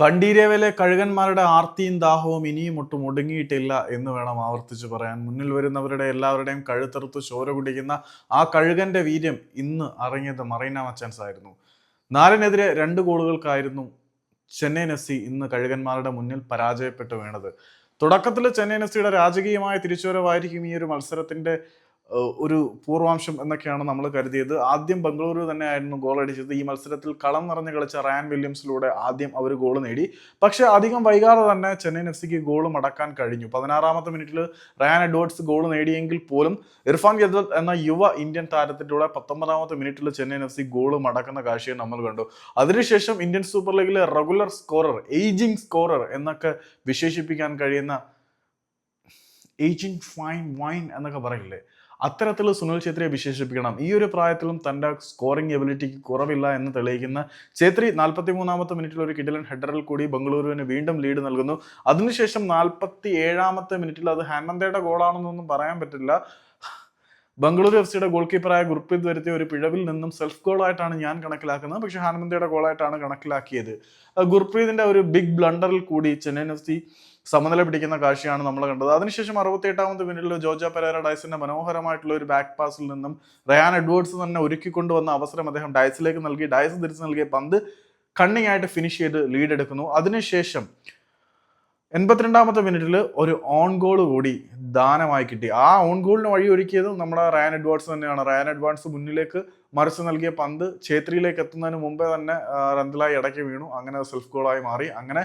കണ്ടീരവയിലെ കഴുകന്മാരുടെ ആർത്തിയും ദാഹവും ഇനിയും ഒട്ടും ഒടുങ്ങിയിട്ടില്ല എന്ന് വേണം ആവർത്തിച്ച് പറയാൻ. മുന്നിൽ വരുന്നവരുടെ എല്ലാവരുടെയും കഴുത്തെറുത്ത് ചോര കുടിക്കുന്ന ആ കഴുകന്റെ വീര്യം ഇന്ന് അറങ്ങിയത് മറീന മച്ചാൻസ് ആയിരുന്നു നാലിനെതിരെ രണ്ട് ഗോളുകൾക്കായിരുന്നു ചെന്നൈ എഫ് സി ഇന്ന് കഴുകന്മാരുടെ മുന്നിൽ പരാജയപ്പെട്ടു വീണത്. തുടക്കത്തിൽ ചെന്നൈ എഫ് സിയുടെ രാജകീയമായ തിരിച്ചുവരവായിരിക്കും ഈ ഒരു മത്സരത്തിന്റെ ഒരു പൂർവാംശം എന്നൊക്കെയാണ് നമ്മൾ കരുതിയത്. ആദ്യം ബംഗളൂരു തന്നെയായിരുന്നു ഗോൾ അടിച്ചത്. ഈ മത്സരത്തിൽ കളം നിറഞ്ഞു കളിച്ച റയാൻ വില്യംസിലൂടെ ആദ്യം അവർ ഗോൾ നേടി. പക്ഷേ അധികം വൈകാതെ തന്നെ ചെന്നൈയിൻ എഫ് സിക്ക് ഗോൾ മടക്കാൻ കഴിഞ്ഞു. പതിനാറാമത്തെ മിനിറ്റിൽ റയാൻ എഡ്വേർഡ്സ് ഗോൾ നേടിയെങ്കിൽ പോലും ഇർഫാൻ യദൽ എന്ന യുവ ഇന്ത്യൻ താരത്തിലൂടെ പത്തൊമ്പതാമത്തെ മിനിറ്റിൽ ചെന്നൈയിൻ എഫ് സി ഗോൾ മടക്കുന്ന കാഴ്ചയും നമ്മൾ കണ്ടു. അതിനുശേഷം ഇന്ത്യൻ സൂപ്പർ ലീഗിലെ റെഗുലർ സ്കോറർ ഏജിംഗ് സ്കോറർ എന്നൊക്കെ വിശേഷിപ്പിക്കാൻ കഴിയുന്ന ഏജിംഗ് ഫൈൻ വൈൻ എന്നൊക്കെ പറയില്ലേ? അത്തരത്തിൽ സുനിൽ ഛേത്രിയെ വിശേഷിപ്പിക്കണം. ഈ ഒരു പ്രായത്തിലും തന്റെ സ്കോറിംഗ് എബിലിറ്റിക്ക് കുറവില്ല എന്ന് തെളിയിക്കുന്ന ഛേത്രി നാൽപ്പത്തി മൂന്നാമത്തെ മിനിറ്റിൽ ഒരു കിഡിലൻ ഹെഡറിൽ കൂടി ബംഗളൂരുവിന് വീണ്ടും ലീഡ് നൽകുന്നു. അതിനുശേഷം നാൽപ്പത്തി ഏഴാമത്തെ മിനിറ്റിൽ അത് ഹാനന്ദയുടെ ഗോളാണെന്നൊന്നും പറയാൻ പറ്റില്ല. ബംഗളൂരു എഫ് സിയുടെ ഗോൾ കീപ്പറായ ഗുർപ്രീത് വരുത്തിയ ഒരു പിഴവിൽ നിന്നും സെൽഫ് ഗോളായിട്ടാണ് ഞാൻ കണക്കിലാക്കുന്നത്. പക്ഷേ ഹാൻമന്തയുടെ ഗോളായിട്ടാണ് കണക്കിലാക്കിയത്. ഗുർപ്രീതിന്റെ ഒരു ബിഗ് ബ്ലണ്ടറിൽ കൂടി ചെന്നൈയിൻ എഫ് സി സമനില പിടിക്കുന്ന കാഴ്ചയാണ് നമ്മൾ കണ്ടത്. അതിനുശേഷം അറുപത്തി എട്ടാമത്തെ മിനിറ്റിൽ ജോർജ പെരേര ഡൈസിന്റെ മനോഹരമായിട്ടുള്ള ഒരു ബാക്ക് പാസിൽ നിന്നും റയാൻ എഡ്വേർഡ്സ് തന്നെ ഒരുക്കിക്കൊണ്ടുവന്ന അവസരം അദ്ദേഹം ഡൈസിലേക്ക് നൽകി. ഡയസ് തിരിച്ചു നൽകിയ പന്ത് കണ്ണിങ് ആയിട്ട് ഫിനിഷ് ചെയ്ത് ലീഡ് എടുക്കുന്നു. അതിനുശേഷം എൺപത്തിരണ്ടാമത്തെ മിനിറ്റിൽ ഒരു ഓൺ ഗോൾ കൂടി ദാനമായി കിട്ടി. ആ ഓൺ ഗോളിന് വഴി ഒരുക്കിയതും നമ്മുടെ റയൻ അഡ്വാൻസ് തന്നെയാണ്. റയൻ അഡ്വാൻസ് മുന്നിലേക്ക് മറിച്ച് നൽകിയ പന്ത് ഛേത്രിയിലേക്ക് എത്തുന്നതിന് മുമ്പേ തന്നെ റന്തിലായി ഇടയ്ക്ക് വീണു. അങ്ങനെ സെൽഫ് ഗോളായി മാറി. അങ്ങനെ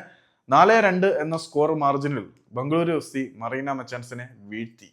നാല് രണ്ട് എന്ന സ്കോർ മാർജിനിൽ ബംഗളൂരു എഫ് സി മറീന മെച്ചാൻസിനെ വീഴ്ത്തി.